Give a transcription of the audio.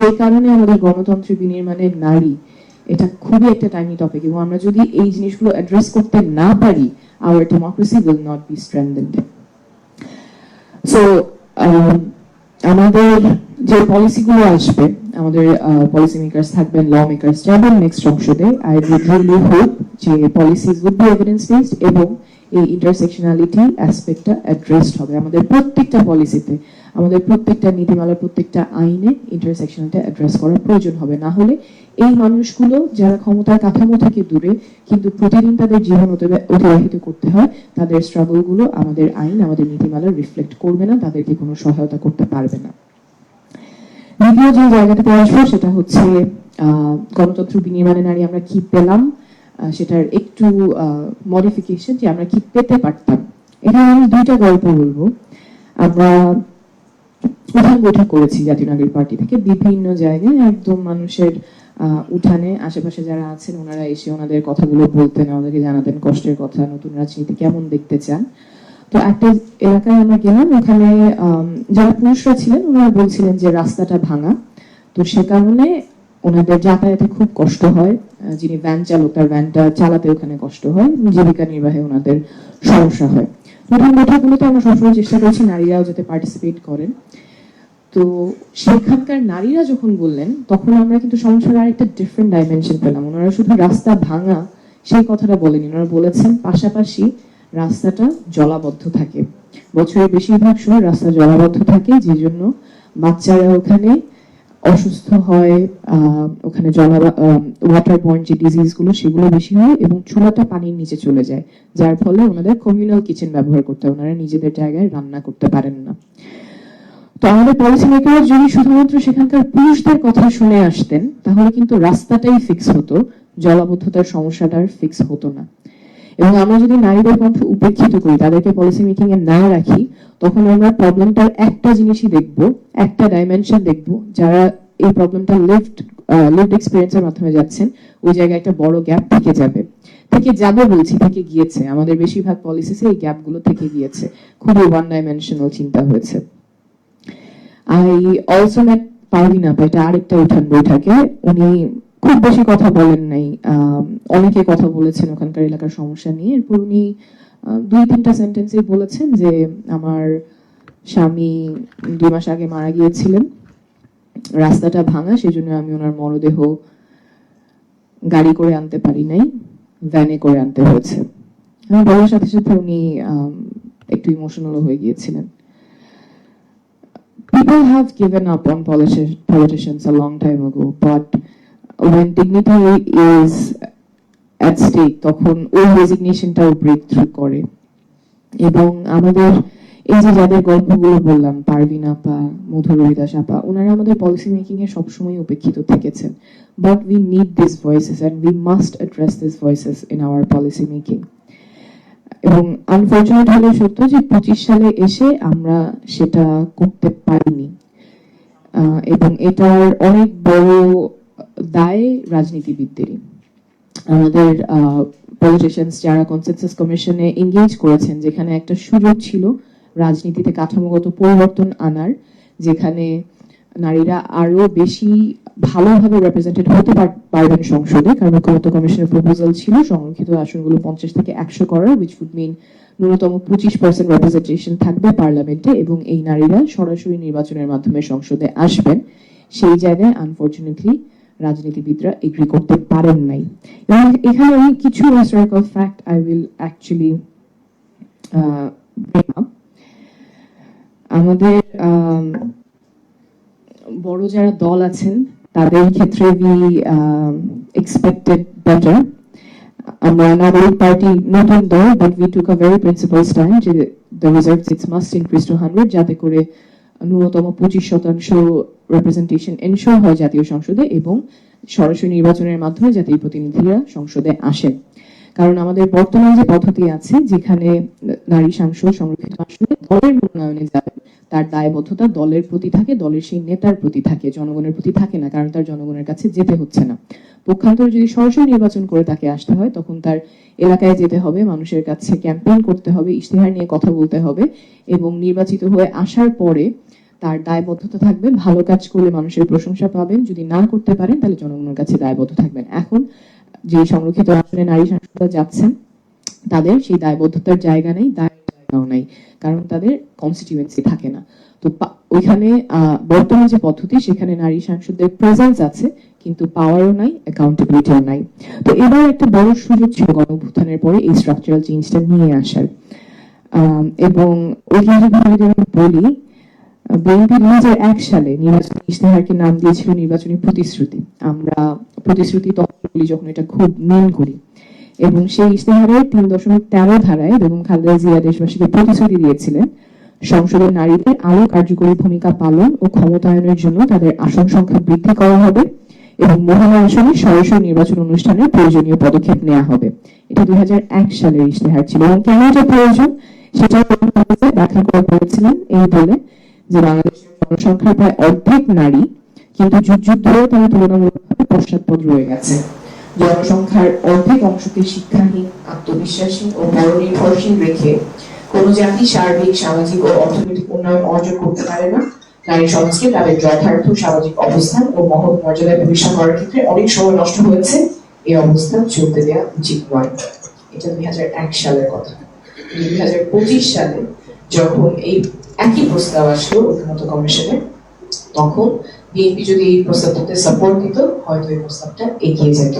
সেই কারণে আমাদের গণতন্ত্র বিনির্মাণের নারী, এটা খুবই একটা টাইনি টপিক এবং আমরা যদি এই জিনিসগুলো অ্যাড্রেস করতে না পারি our democracy will not be strengthened so আমাদের যে পলিসিগুলো আসবে, আমাদের পলিসি মেকার্স থাকবেন ল মেকার্স যাবেন নেক্সট সংসদে আই উড রিয়েলি হোপ যে policies would be evidence based এবং এই ইন্টারসেকশনালিটি অ্যাসপেক্টটা অ্যাড্রেসড হবে। আমাদের প্রত্যেকটা পলিসিতে আমাদের প্রত্যেকটা নীতিমালার প্রত্যেকটা আইনে ইন্টারসেকশনটা অ্যাড্রেস করার প্রয়োজন হবে। না হলে এই মানুষগুলো যারা ক্ষমতার কাঠামো থেকে দূরে, কিন্তু প্রতিদিন তাদের জীবন অতিবা- অতিবাহিত করতে হয়, তাদের স্ট্রাগলগুলো আমাদের আইন, আমাদের নীতিমালা রিফ্লেক্ট করবে না, তাদেরকে কোনো সহায়তা করতে পারবে না। দ্বিতীয় যে জায়গাটাতে আসব, সেটা হচ্ছে গণতন্ত্র বিনির্মাণে নারী আমরা কি পেলাম? সেটার একটু মডিফিকেশন যে আমরা কি পেতে পারতাম। এখানে আমি দুইটা গল্প বলব। আমরা উঠান বৈঠক করেছি জাতীয় নাগরিক পার্টি থেকে। বিভিন্ন জায়গায় একদম মানুষের উঠানে, আশেপাশে যারা আছেন, ওনারা এসে ওনাদের কথাগুলো বলতেন, আমাদেরকে জানাতেন কষ্টের কথা, নতুন রাজনীতি কেমন দেখতে চান। তো একটা এলাকায় আমরা গেলাম, ওখানে যারা পুরুষরা ছিলেন, ওনারা বলছিলেন যে রাস্তাটা ভাঙা। তো সে কারণে ওনাদের যাতায়াতে খুব কষ্ট হয়। যিনি ভ্যান চালক, তার ভ্যানটা চালাতে ওখানে কষ্ট হয়। জীবিকা নির্বাহে ওনাদের সমস্যা হয়। প্রথম বৈঠকগুলোতে আমরা সবসময় চেষ্টা করছি নারীরাও যাতে পার্টিসিপেট করেন। তো সেখানকার নারীরা যখন বললেন, তখন আমরা কিন্তু সমস্যার আরেকটা ডিফারেন্ট ডাইমেনশন পেলাম। ওনারা শুধু রাস্তা ভাঙা সেই কথাটা বলেনি। ওনারা বলেছেন পাশাপাশি রাস্তাটা জলাবদ্ধ থাকে। বছরের বেশিরভাগ সময় রাস্তা জলাবদ্ধ থাকে যে জন্য বাচ্চারা ওখানে অসুস্থ হয় ওখানে জলা ওয়াটার পয়েন্ট যে ডিজিজগুলো সেগুলো বেশি হয় এবং চুলাটা পানির নিচে চলে যায়। যার ফলে ওনাদের কমিউনাল কিচেন ব্যবহার করতে হয়। ওনারা নিজেদের জায়গায় রান্না করতে পারেন না। তো আমাদের পলিসি মেকার যদি শুধুমাত্র সেখানকার পুরুষদের কথা শুনে আসতেন, তাহলে কিন্তু রাস্তাটাই ফিক্স হতো, জলাবদ্ধতার সমস্যাটার ফিক্স হতো না। এবং আমরা যদি নারীদের কণ্ঠ উপেক্ষিত করি, তাদেরকে পলিসি মেকিং এ না রাখি, তখন আমরা প্রবলেমটার একটা জিনিসই দেখব, একটা ডাইমেনশন দেখব, যারা এই প্রবলেমটা লিফট লিফট এক্সপিরিয়েন্সের মাধ্যমে যাচ্ছেন, ওই জায়গায় একটা বড় গ্যাপ থেকে যাবে। থেকে যাবে বলছি, থেকে গিয়েছে। আমাদের বেশিরভাগ পলিসিসে এই গ্যাপগুলো থেকে গিয়েছে। খুবই ওয়ান ডাইমেনশনাল চিন্তা হয়েছে। আই অলসো মেট পারভিন আপা, এটা আরেকটা উঠান বৈঠকে। উনি খুব বেশি কথা বলেন নাই অনেকে কথা বলেছেন ওখানকার এলাকার সমস্যা নিয়ে। এরপর উনি দুই তিনটা সেন্টেন্সে বলেছেন যে আমার স্বামী দুই মাস আগে মারা গিয়েছিলেন। রাস্তাটা ভাঙা সেই জন্য আমি ওনার মরদেহ গাড়ি করে আনতে পারি নাই ভ্যানে করে আনতে হয়েছে। আমি বলার সাথে সাথে উনি একটু ইমোশনাল হয়ে গিয়েছিলেন। People have given up on politi- politicians a long time ago, but when dignity is at stake, তখন ওই রেজিগনেশনটাও ব্রেক থ্রু করে। এবং আমাদের এই যে যাদের গল্পগুলো বললাম পারভিন আপা মধুর রবিদাস আপা ওনারা আমাদের পলিসি মেকিং এ সবসময় উপেক্ষিত থেকেছেন। But we need this voices and we must address this voices in our policy making এবং আনফর্চুনেট হলে সত্য যে পঁচিশ সালে এসে আমরা সেটা করতে পারিনি। এবং এটার অনেক বড় দায় রাজনীতিবিদদেরই। আমাদের পলিটিশিয়ানস যারা কনসেনসাস কমিশনে এঙ্গেজ করেছেন, যেখানে একটা সুযোগ ছিল রাজনীতিতে কাঠামোগত পরিবর্তন আনার, যেখানে নারীরা আরও বেশি ভালোভাবে রিপ্রেজেন্টেড হতে পারবেন সংসদে, কারণ ঐক্যমত্য কমিশনের প্রপোজাল ছিল, সংরক্ষিত আসনগুলো পঞ্চাশ থেকে একশো করার উইচ উড মিন ন্যূনতম পঁচিশ পার্সেন্ট রিপ্রেজেন্টেশন থাকবে পার্লামেন্টে, এবং এই নারীরা সরাসরি নির্বাচনের মাধ্যমে সংসদে আসবেন। সেই জায়গায় আনফর্চুনেটলি রাজনীতিবিদরা এগ্রি করতে পারেন নাই। এবং এখানে আমি কিছু historical fact I will actually আমাদের বড় যারা দল আছেন, তাদের ক্ষেত্রে উই এক্সপেক্টেড বেটার আমরা নাগরিক পার্টি নতুন দল but we took a very principal stand যে the reserve seats must increase to hundred যাতে করে ন্যূনতম পঁচিশ শতাংশ রিপ্রেজেন্টেশন এনশোর হয় জাতীয় সংসদে এবং সরাসরি নির্বাচনের মাধ্যমে জাতীয় প্রতিনিধিরা সংসদে আসেন। কারণ আমাদের বর্তমান যে পদ্ধতি আছে, যেখানে নারী সাংসদ সংরক্ষিত আসনে দলের মনোনয়নে যাবে, তার দায়বদ্ধতা দলের প্রতি থাকে, দলের সেই নেতার প্রতি থাকে, জনগণের প্রতি থাকে না, কারণ তার জনগণের কাছে যেতে হচ্ছে না। পক্ষান্তরে যদি সরাসরি নির্বাচন করে তাকে আসতে হয়, তখন তার এলাকায় যেতে হবে, মানুষের কাছে ক্যাম্পেইন করতে হবে, ইশতেহার নিয়ে কথা বলতে হবে এবং নির্বাচিত হয়ে আসার পরে তার দায়বদ্ধতা থাকবে, ভালো কাজ করলে মানুষের প্রশংসা পাবেন, যদি না করতে পারেন তাহলে জনগণের কাছে দায়বদ্ধ থাকবেন। এখন যে সংরক্ষিত আসনে নারী সাংসদরা যাচ্ছেন, তাদের সেই দায়বদ্ধতার জায়গা নেই, দায়ের জায়গাও নাই, কারণ তাদের কনস্টিটিউয়েন্সি থাকে না। তো ওইখানে বর্তমান যে পদ্ধতি, সেখানে নারী সাংসদদের প্রেজেন্স আছে, কিন্তু পাওয়ারও নাই অ্যাকাউন্টেবিলিটিও নাই। তো এবার একটা বড় সুযোগ ছিল গণঅভ্যুত্থানের পরে এই স্ট্রাকচারাল চেঞ্জটা নিয়ে আসার। এবং ওইখানে যদি আমি বলি বিএনপি দুই হাজার এক সালে নির্বাচনী ইশতেহারকে নাম দিয়েছিল নির্বাচনী প্রতিশ্রুতি। আমরা প্রতিশ্রুতি তত্ত্বগুলি যখন এটা খুব মেন করি। এবং সেই ইশতেহারের তিন দশমিক তেরো ধারায় বেগম খালেদা জিয়া দেশবাসীকে প্রতিশ্রুতি দিয়েছিলেন, সংসদের নারীদের আরও কার্যকরী ভূমিকা পালন ও ক্ষমতায়নের জন্য তাদের আসন সংখ্যা বৃদ্ধি করা হবে এবং মহিলা আসনে সরাসরি নির্বাচন অনুষ্ঠানে প্রয়োজনীয় পদক্ষেপ নেওয়া হবে। এটা দুই হাজার এক সালের ইশতেহার ছিল এবং কেন এটা প্রয়োজন সেটা ব্যাখ্যা করে বলেছিলেন এই বলে যে বাংলাদেশের জনসংখ্যার প্রায় অর্ধেক নারী, কিন্তু যুগ যুগ ধরেও তারা তুলনামূলকভাবে পশ্চাৎপদ রয়ে গেছে। জনসংখ্যার অর্ধেক অংশকে শিক্ষাহীন, আত্মবিশ্বাসী ও পরনির্ভরশীল রেখে কোন জাতি সার্বিক, সামাজিক ও অর্থনৈতিক উন্নয়ন অর্জন করতে পারে না। নারী সমাজকে তাদের যথার্থ সামাজিক অবস্থান ও মহৎ মর্যাদায় প্রতিষ্ঠা করার ক্ষেত্রে অনেক সময় নষ্ট হয়েছে। এই অবস্থান চলতে দেওয়া উচিত নয়। এটা দুই হাজার এক সালের কথা। দুই হাজার পঁচিশ সালে যখন এই একই প্রস্তাব আসলো ঐক্যমত কমিশনে। তখন বিএনপি যদি এই প্রস্তাবটাতে সাপোর্ট দিত, হয়তো এই প্রস্তাবটা এগিয়ে যেত।